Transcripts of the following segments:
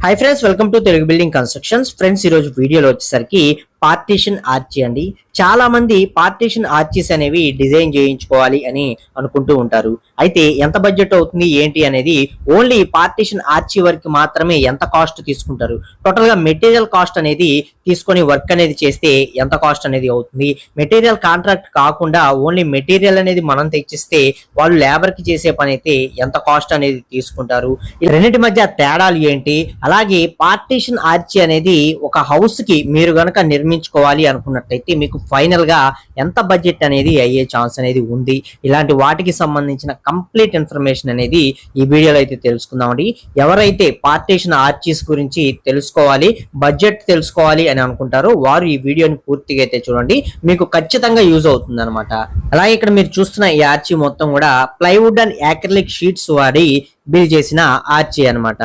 Hi friends welcome to Telugu building constructions friends ఈరోజు వీడియోలో వచ్చేసరికి పార్టీషన్ ఆర్చి అండి. చాలా మంది పార్టీషన్ ఆర్చీస్ అనేవి డిజైన్ చేయించుకోవాలి అని అనుకుంటూ ఉంటారు. అయితే ఎంత బడ్జెట్ అవుతుంది ఏంటి అనేది ఓన్లీ పార్టీషన్ ఆర్చి వర్క్ మాత్రమే ఎంత కాస్ట్ తీసుకుంటారు? టోటల్గా మెటీరియల్ కాస్ట్ అనేది తీసుకొని వర్క్ అనేది చేస్తే ఎంత కాస్ట్ అనేది అవుతుంది? మెటీరియల్ కాంట్రాక్ట్ కాకుండా ఓన్లీ మెటీరియల్ అనేది మనం తెచ్చిస్తే వాళ్ళు లేబర్కి చేసే పని అయితే ఎంత కాస్ట్ అనేది తీసుకుంటారు? ఈ రెండింటి మధ్య తేడాలు ఏంటి? అలాగే పార్టీషన్ ఆర్చి అనేది ఒక హౌస్కి మీరు గనక నిర్మించుకోవాలి అనుకున్నట్టయితే మీకు ఫైనల్గా ఎంత బడ్జెట్ అనేది అయ్యే ఛాన్స్ అనేది ఉంది. ఇలాంటి వాటికి సంబంధించిన కంప్లీట్ ఇన్ఫర్మేషన్ అనేది ఈ వీడియోలో అయితే తెలుసుకుందామండి. ఎవరైతే పార్టీషన్ ఆర్చీస్ గురించి తెలుసుకోవాలి బడ్జెట్ తెలుసుకోవాలి అని అనుకుంటారో వారు ఈ వీడియోని పూర్తిగా అయితే చూడండి. మీకు ఖచ్చితంగా యూజ్ అవుతుంది అనమాట అలాగే ఇక్కడ మీరు చూస్తున్న ఈ ఆర్చీ మొత్తం కూడా ప్లైవుడ్ అండ్ యాక్రిలిక్ షీట్స్ వాడి బిల్ చేసిన ఆర్చీ అన్నమాట.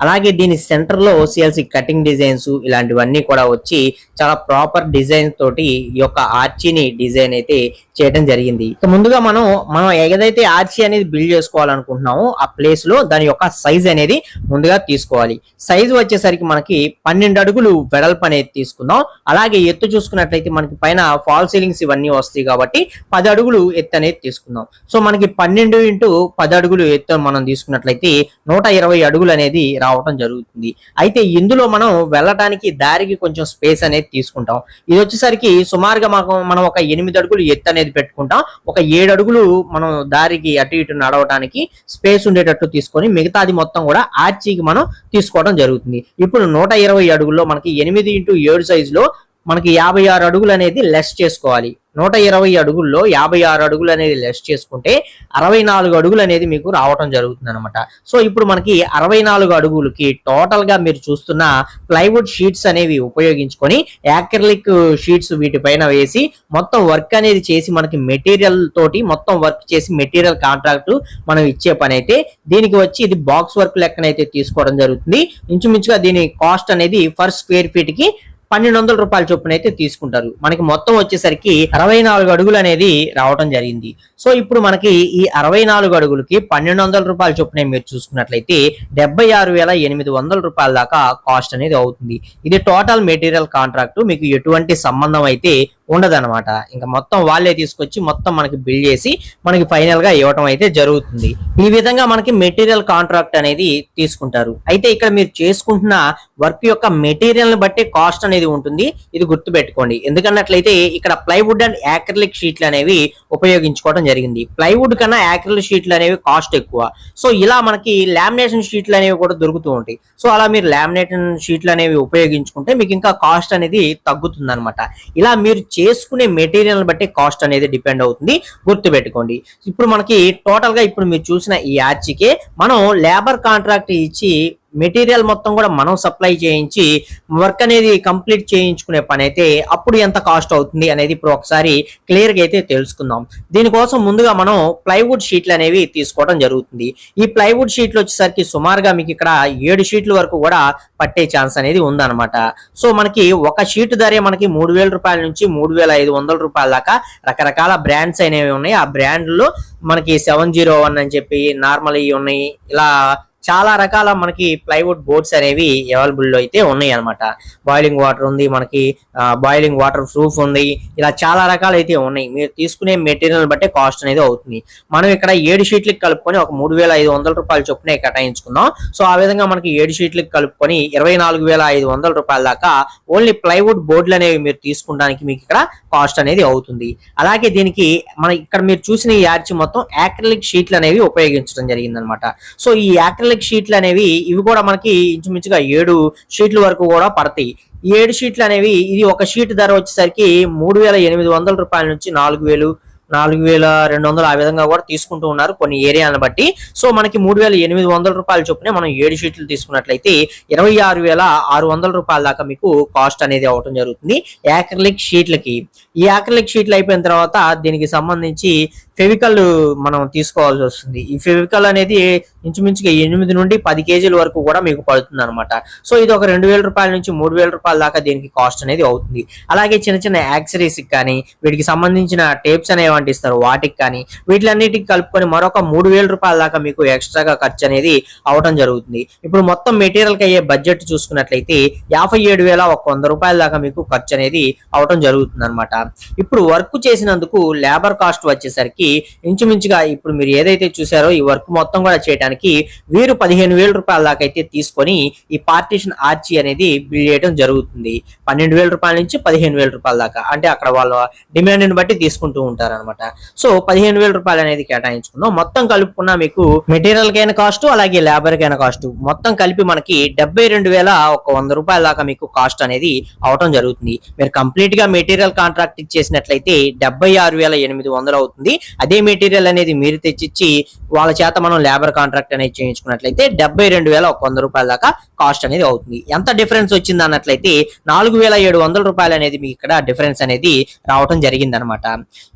అలాగే దీని సెంటర్లో సిఎల్సి కటింగ్ డిజైన్స్ ఇలాంటివన్నీ కూడా వచ్చి చాలా ప్రాపర్ డిజైన్ తోటి ఈ యొక్క ఆర్చిని డిజైన్ అయితే చేయడం జరిగింది. ఇక ముందుగా మనం మనం ఏదైతే ఆర్చి అనేది బిల్డ్ చేసుకోవాలనుకుంటున్నామో ఆ ప్లేస్లో దాని యొక్క సైజ్ అనేది ముందుగా తీసుకోవాలి. సైజ్ వచ్చేసరికి మనకి పన్నెండు అడుగులు వెడల్పు అనేది తీసుకుందాం. అలాగే ఎత్తు చూసుకున్నట్లయితే మనకి పైన ఫాల్ సీలింగ్స్ ఇవన్నీ వస్తాయి కాబట్టి పది అడుగులు ఎత్తు అనేది తీసుకుందాం. సో మనకి పన్నెండు ఇంటూ పది అడుగులు ఎత్తు మనం తీసుకున్నట్లయితే నూట ఇరవై అడుగులు అనేది రావటం జరుగుతుంది. అయితే ఇందులో మనం వెళ్ళటానికి దారికి కొంచెం స్పేస్ అనేది తీసుకుంటాం. ఇది వచ్చేసరికి సుమారుగా మాకు మనం ఒక ఎనిమిది అడుగులు ఎత్తు అనేది పెట్టుకుంటాం. ఒక ఏడు అడుగులు మనం దారికి అటు ఇటు నడవటానికి స్పేస్ ఉండేటట్టు తీసుకొని మిగతాది మొత్తం కూడా ఆర్చీకి మనం తీసుకోవడం జరుగుతుంది. ఇప్పుడు నూట ఇరవై అడుగుల్లో మనకి ఎనిమిది ఇంటూ ఏడు సైజులో మనకి యాభై ఆరు అడుగులు అనేది లెస్ చేసుకోవాలి. నూట ఇరవై అడుగుల్లో యాభై ఆరు అడుగులు అనేది లెస్ చేసుకుంటే అరవై నాలుగు అడుగులు అనేది మీకు రావటం జరుగుతుంది అనమాట సో ఇప్పుడు మనకి అరవై నాలుగు అడుగులకి టోటల్గా మీరు చూస్తున్న ప్లైవుడ్ షీట్స్ అనేవి ఉపయోగించుకొని యాక్రిలిక్ షీట్స్ వీటిపైన వేసి మొత్తం వర్క్ అనేది చేసి మనకి మెటీరియల్ తోటి మొత్తం వర్క్ చేసి మెటీరియల్ కాంట్రాక్ట్ మనం ఇచ్చే పని అయితే దీనికి వచ్చి ఇది బాక్స్ వర్క్ లెక్కనైతే తీసుకోవడం జరుగుతుంది. ఇంచుమించుగా దీని కాస్ట్ అనేది ఫర్ స్క్వేర్ ఫీట్కి పన్నెండు వందల రూపాయల చొప్పున అయితే తీసుకుంటారు. మనకి మొత్తం వచ్చేసరికి అరవై నాలుగు అడుగులు అనేది రావడం జరిగింది. సో ఇప్పుడు మనకి ఈ అరవై నాలుగు అడుగులకి పన్నెండు వందల రూపాయల చొప్పున మీరు చూసుకున్నట్లయితే డెబ్బై ఆరు వేల ఎనిమిది వందల రూపాయల దాకా కాస్ట్ అనేది అవుతుంది. ఇది టోటల్ మెటీరియల్ కాంట్రాక్ట్. మీకు ఎటువంటి సంబంధం అయితే ఉండదన్నమాట. ఇంకా మొత్తం వాళ్ళే తీసుకొచ్చి మొత్తం మనకి బిల్డ్ చేసి మనకి ఫైనల్గా ఇవ్వటం అయితే జరుగుతుంది. ఈ విధంగా మనకి మెటీరియల్ కాంట్రాక్ట్ అనేది తీసుకుంటారు. అయితే ఇక్కడ మీరు చేసుకుంటున్న వర్క్ యొక్క మెటీరియల్ని బట్టి కాస్ట్ అనేది ఉంటుంది. ఇది గుర్తు పెట్టుకోండి ఎందుకన్నట్లయితే ఇక్కడ ప్లైవుడ్ అండ్ యాక్రిలిక్ షీట్లు అనేవి ఉపయోగించుకోవడం జరిగింది. ప్లైవుడ్ కన్నా యాక్రిలిక్ షీట్లు అనేవి కాస్ట్ ఎక్కువ. సో ఇలా మనకి లామినేషన్ షీట్లు అనేవి కూడా దొరుకుతూ ఉంటాయి. సో అలా మీరు లామినేషన్ షీట్లు అనేవి ఉపయోగించుకుంటే మీకు ఇంకా కాస్ట్ అనేది తగ్గుతుంది ఇలా మీరు చేసుకునే మెటీరియల్ బట్టి కాస్ట్ అనేది డిపెండ్ అవుతుంది. గుర్తు పెట్టుకోండి ఇప్పుడు మనకి టోటల్గా ఇప్పుడు మీరు చూసిన ఈ ఆర్చికే మనం లేబర్ కాంట్రాక్ట్ ఇచ్చి మెటీరియల్ మొత్తం కూడా మనం సప్లై చేయించి వర్క్ అనేది కంప్లీట్ చేయించుకునే పని అయితే అప్పుడు ఎంత కాస్ట్ అవుతుంది అనేది ఇప్పుడు ఒకసారి క్లియర్గా అయితే తెలుసుకుందాం. దీనికోసం ముందుగా మనం ప్లైవుడ్ షీట్లు అనేవి తీసుకోవడం జరుగుతుంది. ఈ ప్లైవుడ్ షీట్లు వచ్చేసరికి సుమారుగా మీకు ఇక్కడ ఏడు షీట్ల వరకు కూడా పట్టే ఛాన్స్ అనేది ఉందన్నమాట. సో మనకి ఒక షీట్ ధరే మనకి మూడు వేల రూపాయల నుంచి మూడు వేల ఐదు వందల రూపాయల దాకా రకరకాల బ్రాండ్స్ అనేవి ఉన్నాయి. ఆ బ్రాండ్లో మనకి సెవెన్ జీరో వన్ అని చెప్పి నార్మల్ ఉన్నాయి. ఇలా చాలా రకాల మనకి ప్లైవుడ్ బోర్డ్స్ అనేవి అవైలబుల్లో అయితే ఉన్నాయి అనమాట బాయిలింగ్ వాటర్ ఉంది మనకి బాయిలింగ్ వాటర్ ప్రూఫ్ ఉంది. ఇలా చాలా రకాలు అయితే ఉన్నాయి. మీరు తీసుకునే మెటీరియల్ బట్టే కాస్ట్ అనేది అవుతుంది. మనం ఇక్కడ ఏడు షీట్లకి కలుపుకొని ఒక మూడు వేల ఐదు వందల రూపాయలు చొప్పున కేటాయించుకుందాం. సో ఆ విధంగా మనకి ఏడు షీట్లకి కలుపుకొని ఇరవై నాలుగు వేల ఐదు వందల రూపాయల దాకా ఓన్లీ ప్లైవుడ్ బోర్డులు అనేవి మీరు తీసుకోవడానికి మీకు ఇక్కడ కాస్ట్ అనేది అవుతుంది. అలాగే దీనికి మన ఇక్కడ మీరు చూసిన ఈ ఆర్చి మొత్తం యాక్రిలిక్ షీట్లు అనేవి ఉపయోగించడం జరిగిందనమాట సో ఈ యాక్రిలిక్ షీట్లు అనేవి ఇవి కూడా మనకి ఇంచుమించుగా ఏడు షీట్ల వరకు కూడా పడతాయి. ఏడు షీట్లు అనేవి ఇది ఒక షీట్ ధర వచ్చేసరికి మూడు వేల ఎనిమిది వందల రూపాయల నుంచి నాలుగు వేలు నాలుగు వేల రెండు వందలు ఆ విధంగా కూడా తీసుకుంటూ ఉన్నారు కొన్ని ఏరియాలను బట్టి. సో మనకి మూడు వేల ఎనిమిది వందల రూపాయల చొప్పున మనం ఏడు షీట్లు తీసుకున్నట్లయితే ఇరవై ఆరు వేల ఆరు వందల రూపాయల దాకా మీకు కాస్ట్ అనేది అవ్వటం జరుగుతుంది. యాక్రిలిక్ షీట్లకి ఈ యాక్రిలిక్ షీట్లు అయిపోయిన తర్వాత దీనికి సంబంధించి ఫెవికల్ మనం తీసుకోవాల్సి వస్తుంది. ఈ ఫెవికల్ అనేది ఇంచుమించుగా ఎనిమిది నుండి పది కేజీల వరకు కూడా మీకు పడుతుంది అనమాట సో ఇది ఒక రెండు వేల రూపాయల నుంచి మూడు వేల రూపాయల దాకా దీనికి కాస్ట్ అనేది అవుతుంది. అలాగే చిన్న చిన్న యాక్సరీస్ కానీ వీటికి సంబంధించిన టేప్స్ అనేవి అంటిస్తారు వాటికి కానీ. వీటిలన్నిటికి కలుపుకొని మరొక మూడు వేల రూపాయల దాకా మీకు ఎక్స్ట్రాగా ఖర్చు అనేది అవటం జరుగుతుంది. ఇప్పుడు మొత్తం మెటీరియల్ అయ్యే బడ్జెట్ చూసుకున్నట్లయితే యాభై ఏడు వేల ఒక వంద రూపాయల దాకా మీకు ఖర్చు అనేది అవటం జరుగుతుంది అనమాట ఇప్పుడు వర్క్ చేసినందుకు లేబర్ కాస్ట్ వచ్చేసరికి ఇంచుమించుగా ఇప్పుడు మీరు ఏదైతే చూసారో ఈ వర్క్ మొత్తం కూడా చేయడానికి వీరు పదిహేను వేల రూపాయల దాకా అయితే తీసుకొని ఈ పార్టీషన్ ఆర్చి అనేది బిల్డ్ చేయడం జరుగుతుంది. పన్నెండు వేల రూపాయల నుంచి పదిహేను వేల రూపాయల దాకా అంటే అక్కడ వాళ్ళ డిమాండ్ని బట్టి తీసుకుంటూ ఉంటారు అనమాట సో పదిహేను వేల రూపాయలు అనేది కేటాయించుకుందాం మొత్తం కలుపుకున్న మీకు మెటీరియల్ కైనా కాస్ట్ అలాగే లేబర్ కైనా కాస్ట్ మొత్తం కలిపి మనకి డెబ్బై రెండు వేల ఒక వంద రూపాయల దాకా మీకు కాస్ట్ అనేది అవటం జరుగుతుంది. మీరు కంప్లీట్గా మెటీరియల్ కాంట్రాక్ట్ ఇచ్చేసినట్లయితే డెబ్బై ఆరు వేల ఎనిమిది వందలు అవుతుంది. అదే మెటీరియల్ అనేది మీరు తెచ్చిచ్చి వాళ్ళ చేత మనం లేబర్ కాంట్రాక్ట్ అనేది చేయించుకున్నట్లయితే డెబ్బై రెండు వేల ఒక వంద రూపాయల దాకా కాస్ట్ అనేది అవుతుంది. ఎంత డిఫరెన్స్ వచ్చింది అన్నట్లయితే నాలుగు వేల ఏడు వందల రూపాయలు అనేది మీకు ఇక్కడ డిఫరెన్స్ అనేది రావటం జరిగింది అనమాట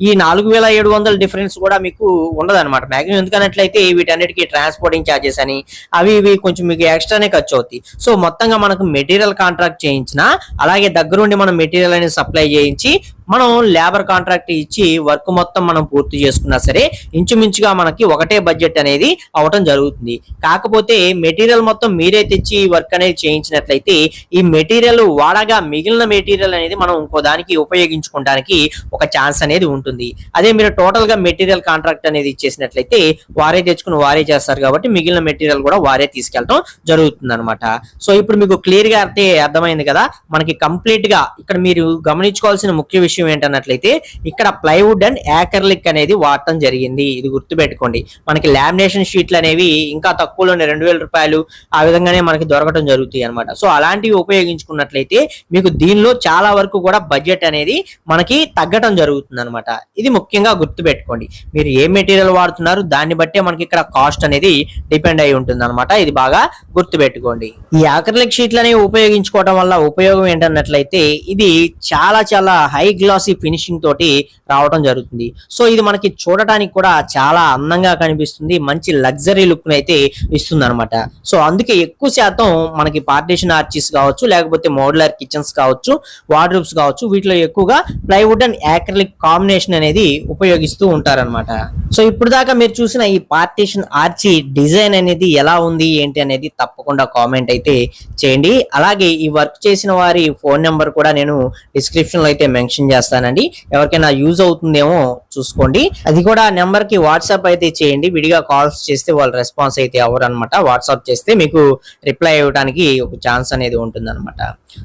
ఈ నాలుగు వేల ఏడు వందల డిఫరెన్స్ కూడా మీకు ఉండదు అనమాట మ్యాక్సిమం ఎందుకన్నట్లయితే వీటన్నిటికీ ట్రాన్స్పోర్టింగ్ ఛార్జెస్ అని అవి ఇవి కొంచెం మీకు ఎక్స్ట్రానే ఖర్చు అవుతాయి సో మొత్తంగా మనకు మెటీరియల్ కాంట్రాక్ట్ చేయించిన అలాగే దగ్గరుండి మనం మెటీరియల్ అనేది సప్లై చేయించి మనం లేబర్ కాంట్రాక్ట్ ఇచ్చి వర్క్ మొత్తం మనం పూర్తి చేసుకున్నా సరే ఇంచుమించుగా మనకి ఒకటే బడ్జెట్ అనేది అవటం జరుగుతుంది. కాకపోతే మెటీరియల్ మొత్తం మీరే తెచ్చి వర్క్ అనేది చేయించినట్లయితే ఈ మెటీరియల్ వాడగా మిగిలిన మెటీరియల్ అనేది మనం ఇంకో దానికి ఉపయోగించుకోవడానికి ఒక ఛాన్స్ అనేది ఉంటుంది. అదే మీరు టోటల్గా మెటీరియల్ కాంట్రాక్ట్ అనేది ఇచ్చేసినట్లయితే వారే తెచ్చుకుని వారే చేస్తారు కాబట్టి మిగిలిన మెటీరియల్ కూడా వారే తీసుకెళ్ళటం జరుగుతుంది అనమాట సో ఇప్పుడు మీకు క్లియర్గా అయితే అర్థమైంది కదా? మనకి కంప్లీట్గా ఇక్కడ మీరు గమనించుకోవాల్సిన ముఖ్య విషయం ఏంటన్నట్లయితే ఇక్కడ ప్లైవుడ్ అండ్ యాకర్లిక్ అనేది వాడటం జరిగింది. ఇది గుర్తుపెట్టుకోండి. మనకి లామినేషన్ షీట్లు అనేవి ఇంకా తక్కువలోనే రెండు వేల రూపాయలు ఆ విధంగానే మనకి దొరకటం జరుగుతాయి అనమాట సో అలాంటివి ఉపయోగించుకున్నట్లయితే మీకు దీనిలో చాలా వరకు కూడా బడ్జెట్ అనేది మనకి తగ్గటం జరుగుతుంది అనమాట ఇది ముఖ్యంగా గుర్తుపెట్టుకోండి. మీరు ఏ మెటీరియల్ వాడుతున్నారు దాన్ని బట్టే మనకి ఇక్కడ కాస్ట్ అనేది డిపెండ్ అయి ఉంటుంది అనమాట ఇది బాగా గుర్తుపెట్టుకోండి. ఈ ఆక్రిలిక్ షీట్లు అనేవి ఉపయోగించుకోవడం వల్ల ఉపయోగం ఏంటన్నట్లయితే ఇది చాలా చాలా హై గ్లాసీ ఫినిషింగ్ తోటి రావడం జరుగుతుంది. సో ఇది మనకి చూడటానికి కూడా చాలా అందంగా కనిపిస్తుంది. మంచి లగ్జరీ లుక్ అయితే ఇస్తుంది అనమాట సో అందుకే ఎక్కువ శాతం మనకి పార్టీషన్ ఆర్చిస్ కావచ్చు లేకపోతే మోడ్యులర్ కిచెన్స్ కావచ్చు వార్డ్రూబ్స్ కావచ్చు వీటిలో ఎక్కువగా ప్లైవుడ్ అండ్ యాక్రిలిక్ కాంబినేషన్ అనేది ఉపయోగిస్తూ ఉంటారన్నమాట. సో ఇప్పుడు దాకా మీరు చూసిన ఈ పార్టీషన్ ఆర్చి డిజైన్ అనేది ఎలా ఉంది ఏంటి అనేది తప్పకుండా కామెంట్ అయితే చేయండి. అలాగే ఈ వర్క్ చేసిన వారి ఫోన్ నెంబర్ కూడా నేను డిస్క్రిప్షన్లో అయితే మెన్షన్ చేస్తానండి. ఎవరికైనా యూజ్ అవుతుందేమో చూసుకోండి. అది కూడా నెంబర్కి వాట్సాప్ అయితే చేయండి. విడిగా కాల్స్ చేస్తే వాళ్ళు రెస్పాన్స్ అయితే అవ్వరు అనమాట వాట్సాప్ చేస్తే మీకు రిప్లై ఇవ్వడానికి ఒక ఛాన్స్ అనేది ఉంటుంది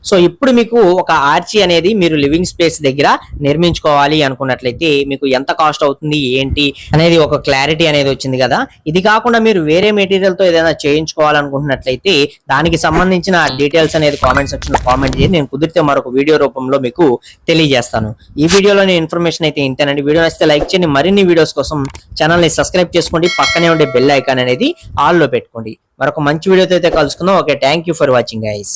సో ఇప్పుడు మీకు ఒక ఆర్చి అనేది మీరు లివింగ్ స్పేస్ దగ్గర నిర్మించుకోవాలి అనుకున్నట్లయితే మీకు ఎంత కాస్ట్ అవుతుంది ఏంటి అనేది ఒక క్లారిటీ అనేది వచ్చింది కదా. ఇది కాకుండా మీరు వేరే మెటీరియల్తో ఏదైనా చేయించుకోవాలనుకుంటున్నట్లయితే దానికి సంబంధించిన డీటెయిల్స్ అనేది కామెంట్ సెక్షన్లో కామెంట్ చేసి నేను కుదిరితే మరొక వీడియో రూపంలో మీకు తెలియజేస్తాను. ఈ వీడియోలోని ఇన్ఫర్మేషన్ అయితే ఇంతేనండి. వీడియో నచ్చితే లైక్ చేయండి. మరిన్ని వీడియోస్ కోసం ఛానల్ని సబ్స్క్రైబ్ చేసుకోండి. పక్కనే ఉండే బెల్ ఐకాన్ అనేది ఆల్లో పెట్టుకోండి. మరొక మంచి వీడియోతో అయితే కలుసుకుందాం. Okay thank you for watching guys